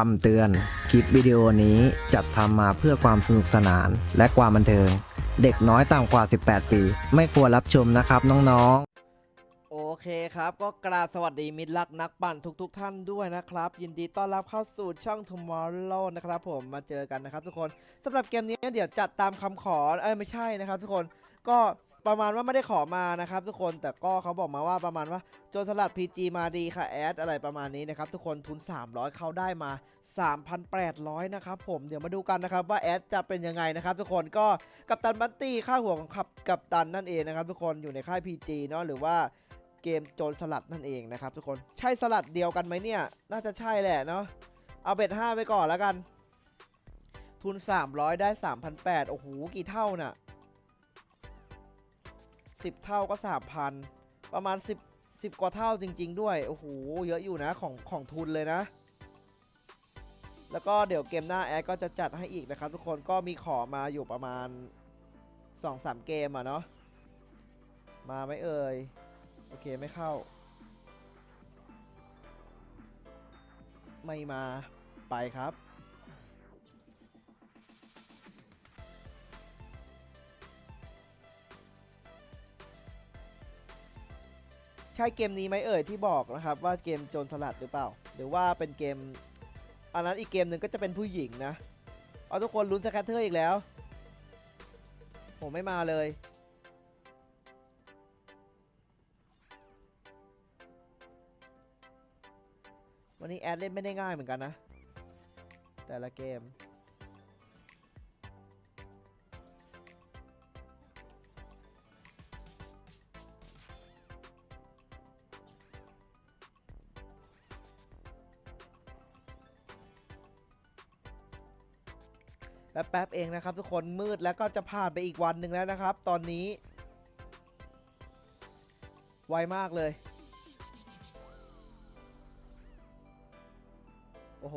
คำเตือน คลิปวิดีโอนี้จัดทำมาเพื่อความสนุกสนานและความบันเทิง เด็กน้อยต่ำกว่า 18 ปี ไม่ควรรับชมนะครับน้องๆ โอเคครับ ก็กราบสวัสดีมิตรรักนักปั่นทุกๆทท่านด้วยนะครับ ยินดีต้อนรับเข้าสู่ช่อง Tomorrow นะครับผมมาเจอกันนะครับทุกคนสำหรับเกมนี้เดี๋ยวจัดตามคำขอเอ้ยไม่ใช่นะครับทุกคนก็ ประมาณว่าไม่ได้ขอมานะครับ ทุกคนแต่ก็เขาบอกมาว่าประมาณว่าโจรสลัด PG มาดีค่ะแอดอะไรประมาณนี้นะครับทุกคนทุน 300 เขาได้มา 3,800 นะครับผมเดี๋ยวมาดูกันนะครับว่าแอดจะเป็นยังไงนะครับทุกคนก็กัปตันบัตตี้ค่าหัวของขับกัปตันนั่นเองนะครับทุกคนอยู่ในค่าย PG เนาะหรือว่าเกมโจรสลัดนั่นเองนะครับทุกคนใช่สลัดเดียวกันไหมเนี่ย น่าจะใช่แหละเนาะเอาเบ็ด5ไปก่อนแล้วกัน ทุน 300 ได้ 3,800โอ้โหกี่เท่าน่ะ 10 เท่าก็ 3,000 ประมาณ 10 10 กว่าเท่าจริง ๆ ด้วย โอ้โห เยอะอยู่นะของของทุนเลยนะ แล้วก็เดี๋ยวเกมหน้าแอดก็จะจัดให้อีกนะครับ ทุกคนก็มีขอมาอยู่ประมาณ 2-3 เกมอะเนาะ มาไหมเอ่ย โอเคไม่เข้า ไม่มาไปครับ ใช่เกมนี้ไหมเอ่ยที่บอกนะครับว่าเกมโจรสลัดหรือเปล่า หรือว่าเป็นเกม อันนั้นอีกเกมหนึ่งก็จะเป็นผู้หญิงนะ เอาทุกคนลุ้นสแคตเตอร์อีกแล้ว ผมไม่มาเลยวันนี้แอดเล่นไม่ได้ง่ายเหมือนกันนะ แต่ละเกม และแป๊บเองนะครับ ทุกคนมืดแล้วก็จะผ่านไปอีกวันหนึ่งแล้วนะครับ ตอนนี้ ไวมากเลย โอ้โห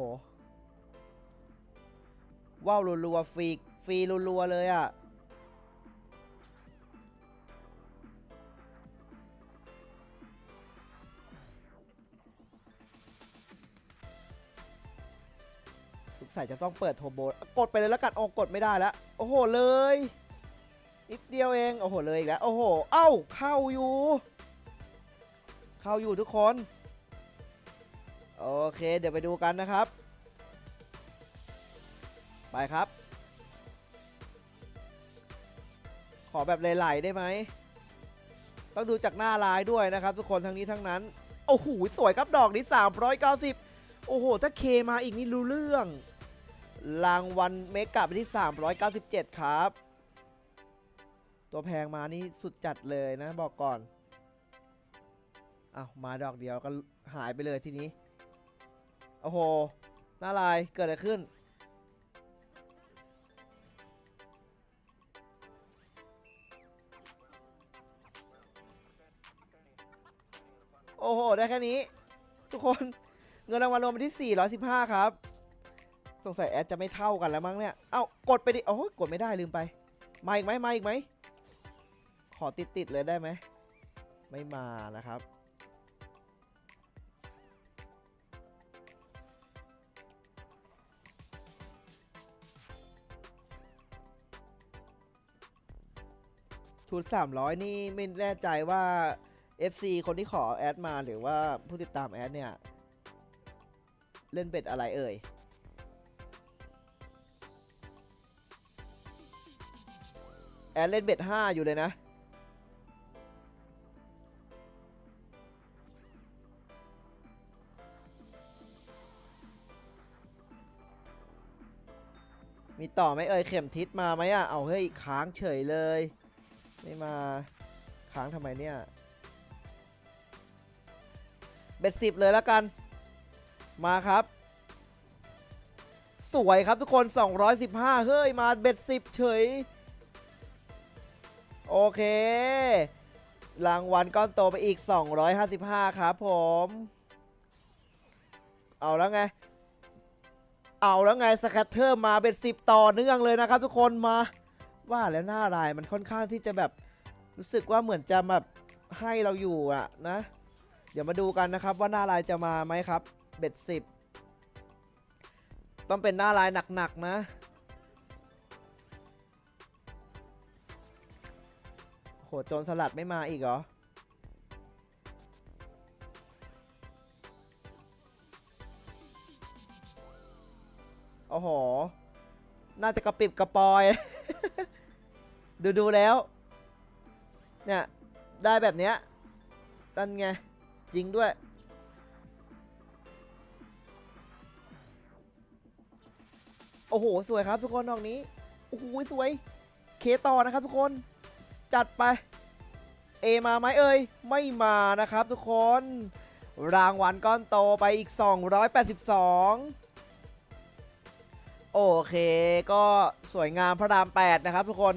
ว้าวรัวๆฟรีฟรีรัวๆเลยอะ่ะ สงสัยจะต้องเปิดโทโบกดไปเลยแล้วกันโอ้กดไม่ได้แล้วโอ้โหเลยนิดเดียวเองโอ้โหเลยอีกแล้วโอ้โหเอ้าเข้าอยู่ เข้าอยู่ทุกคนโอเค เดี๋ยวไปดูกันนะครับ ไปครับ ขอแบบไหลๆได้ไหมต้องดูจากหน้าลายด้วยนะครับ ทุกคนทั้งนี้ทั้งนั้น โอ้โห สวยครับดอกนี้ 390 โอ้โห ถ้าเคมาอีกนี่รู้เรื่อง รางวัลเมกะไปที่ 397 ครับ ตัวแพงมานี่สุดจัดเลยนะบอกก่อนอ้าวมาดอกเดียวก็หายไปเลยทีนี้ โอ้โห หน้าลายเกิดอะไรขึ้น โอ้โห ได้แค่นี้ ทุกคนเงินรางวัลรวมไปที่ 415 ครับ สงสัยแอดจะไม่เท่ากันแล้วมั้งเนี่ย เอ้ากดไปดิโอ้กดไม่ได้ลืมไป มาอีกไหมมาอีกไหม ขอติดติดเลยได้ไหม ไม่มานะครับ ทุน300 นี่ไม่แน่ใจว่า FC คนที่ขอแอดมาหรือว่าผู้ติดตามแอดเนี่ย เล่นเบ็ดอะไรเอ่ย แอดเล่นเบ็ด5อยู่เลยนะ มีต่อไหมเอ่ยเข็มทิศมาไหมอะ เอาเฮ้ยค้างเฉยเลย ไม่มาค้างทำไมเนี่ย เบ็ดสิบเลยแล้วกัน มาครับสวยครับทุกคน 215 เฮ้ย มาเบ็ดสิบเฉย โอเค รางวัลก้อนโตไปอีก 255 ครับผม เอาแล้วไง เอาแล้วไงสแคตเตอร์มาเป็น 10 ต่อเนื่องเลยนะครับทุกคนมา ว่าแล้วหน้าลายมันค่อนข้างที่จะแบบรู้สึกว่าเหมือนจะแบบให้เราอยู่อะนะ เดี๋ยวมาดูกันนะครับว่าหน้าลายจะมาไหมครับ เบ็ดสิบต้องเป็นหน้าลายหนักๆนะ โหโจรสลัดไม่มาอีกเหรอ โอ้โห น่าจะกระปิบกระปอย ดูดูแล้ว เนี่ย ได้แบบเนี้ยนั่นไง จริงด้วยโอ้โห สวยครับทุกคนดอกนี้ โอ้โห สวย เคต่อนะครับทุกคน จัดไป เอมาไหมเอ่ยไม่มานะครับทุกคน รางวัลก้อนโตไปอีก 282 โอเค ก็สวยงามพระราม 8 นะครับทุกคน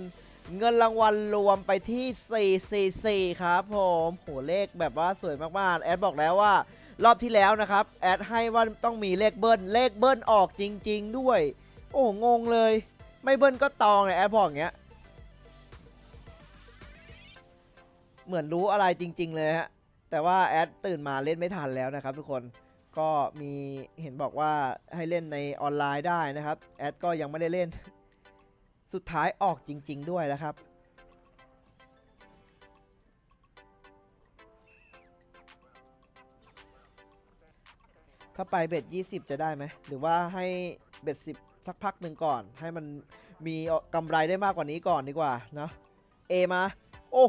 เงินรางวัลรวมไปที่ 444 ครับผมโหเลขแบบว่าสวยมากๆ แอดบอกแล้วว่า รอบที่แล้วนะครับ แอดให้ว่าต้องมีเลขเบิ้ล เลขเบิ้ลออกจริง ๆ ด้วย โอ้งงเลย ไม่เบิ้ลก็ตองเลยแอดบอกอย่างเงี้ย เหมือนรู้อะไรจริง ๆ เลยฮะ แต่ว่าแอดตื่นมาเล่นไม่ทันแล้วนะครับทุกคน ก็มีเห็นบอกว่าให้เล่นในออนไลน์ได้นะครับ แอดก็ยังไม่ได้เล่น สุดท้ายออกจริง ๆ ด้วยแล้วครับ ถ้าไปเบ็ด20 จะได้ไหม หรือว่าให้เบ็ด10 สักพักหนึ่งก่อน ให้มันมีกำไรได้มากกว่านี้ก่อนดีกว่าเนาะ เอมา โอ้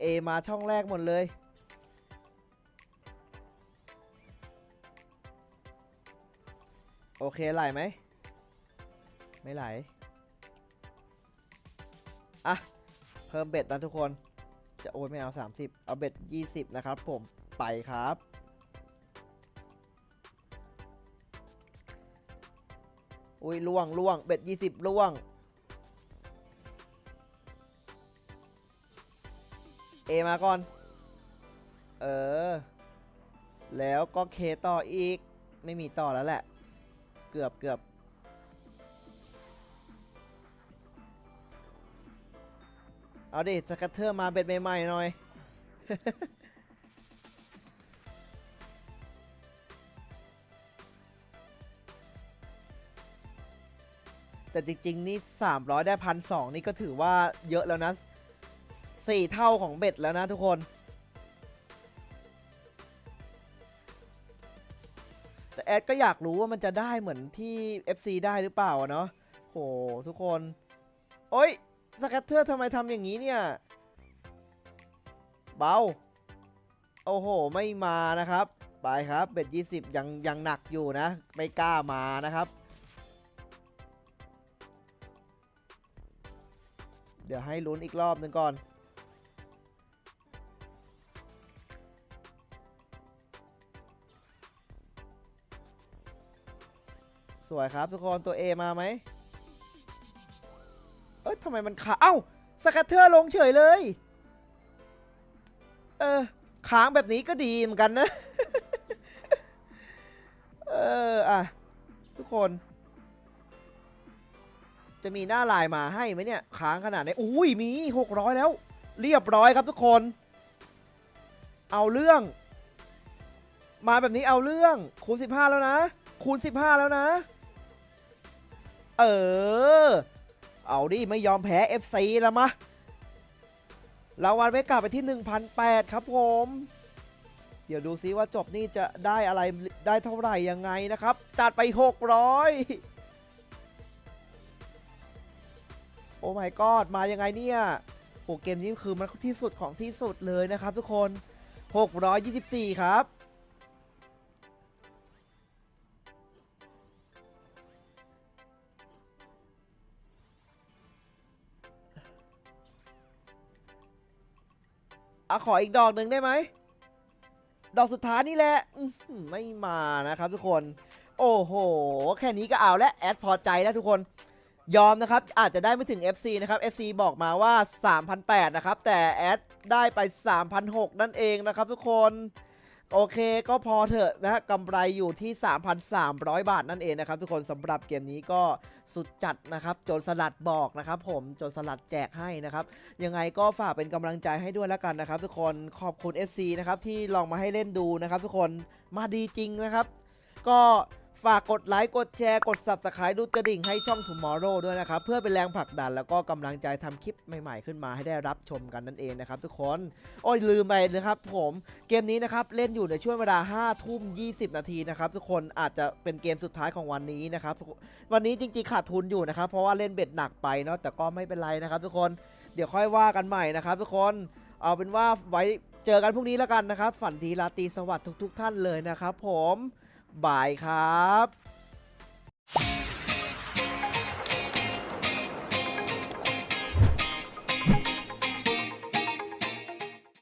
เอมาช่องแรกหมดเลย โอเคไหลไหม ไม่ไหล อะ เพิ่มเบ็ดนะทุกคน จะโอ้ยไม่เอา 30 เอาเบ็ด 20 นะครับผม ไปครับ อุ้ยล่วงล่วง เบ็ด 20 ล่วง เอมาก่อน เออ แล้วก็เคต่ออีก ไม่มีต่อแล้วแหละ เกือบเกือบเอาดิสกัตเทอร์มาเบ็ดใหม่ๆหน่อย แต่จริง ๆ นี่ 300 ได้พันสนี่ก็ถือว่าเยอะแล้วนะ สี่เท่าของเบ็ดแล้วนะทุกคน แต่แอดก็อยากรู้ว่ามันจะได้เหมือนที่ FC ได้หรือเปล่าเนาะโหทุกคน โอ้ยสแกัตเตอร์ทำไมทำอย่างนี้เนี่ย เบา โอ้โห ไม่มานะครับ ไปครับ เบ็ด 20 ยังยังหนักอยู่นะ ไม่กล้ามานะครับเดี๋ยวให้ลุ้นอีกรอบหนึ่งก่อน สวยครับทุกคนตัว A มาไหมเอ้ยทำไมมันขาเอ้าสกัตเทอร์ลงเฉยเลย เออค้างแบบนี้ก็ดีเหมือนกันนะ เอออะทุกคน จะมีหน้าลายมาให้ไหมเนี่ยค้างขนาดไหนอุ้ยมี600แล้ว เรียบร้อยครับทุกคน เอาเรื่อง มาแบบนี้เอาเรื่องคูณ15 แล้วนะคูณ15 แล้วนะ เออ เอาดิไม่ยอมแพ้ FC แล้วมะรางวัลไม่กลับไปที่ 1,008ครับผม เดี๋ยวดูซิว่าจบนี่จะได้อะไรได้เท่าไหร่ยังไงนะครับ จัดไป 600 โอ้ my god มายังไงเนี่ยโหเกมนี้คือมันที่สุดของที่สุดเลยนะครับทุกคน 624 ครับ อะขออีกดอกหนึ่งได้ไหม ดอกสุดท้ายนี่แหละไม่มานะครับทุกคน โอ้โห แค่นี้ก็เอาและแอดพอใจแล้วทุกคน ยอมนะครับ อาจจะได้ไม่ถึง FC นะครับ FC บอกมาว่า 3,800 นะครับ แต่แอดได้ไป 3,600 นั่นเองนะครับทุกคน โอเคก็พอเถอะนะกำไรอยู่ที่ 3,300 บาทนั่นเองนะครับทุกคนสำหรับเกมนี้ก็สุดจัดนะครับโจรสลัดบอกนะครับผมโจรสลัดแจกให้นะครับยังไงก็ฝากเป็นกำลังใจให้ด้วยแล้วกันนะครับ ทุกคนขอบคุณ FC นะครับที่ลองมาให้เล่นดูนะครับ ทุกคนมาดีจริงนะครับ ก็ ฝากกดไลค์กดแชร์กด Subscribe ดูกระดิ่งให้ช่อง Tomorrow ด้วยนะครับ เพื่อเป็นแรงผลักดันแล้วก็กำลังใจทำคลิปใหม่ๆ ขึ้นมาให้ได้รับชมกันนั่นเองนะครับทุกคน โอ้ยลืมไปนะครับผมเกมนี้นะครับเล่นอยู่ในช่วงเวลา5ทุ่ม 20 นาทีนะครับทุกคนอาจจะเป็นเกมสุดท้ายของวันนี้นะครับวันนี้จริงๆขาดทุนอยู่นะครับเพราะว่าเล่นเบ็ดหนักไปเนาะแต่ก็ไม่เป็นไรนะครับทุกคนเดี๋ยวค่อยว่ากันใหม่นะครับทุกคนเอาเป็นว่าไว้เจอกันพรุ่งนี้แล้วกันนะครับ ฝันดีราตรีสวัสดิ์ทุก ๆ ท่านเลยนะครับผม บายครับ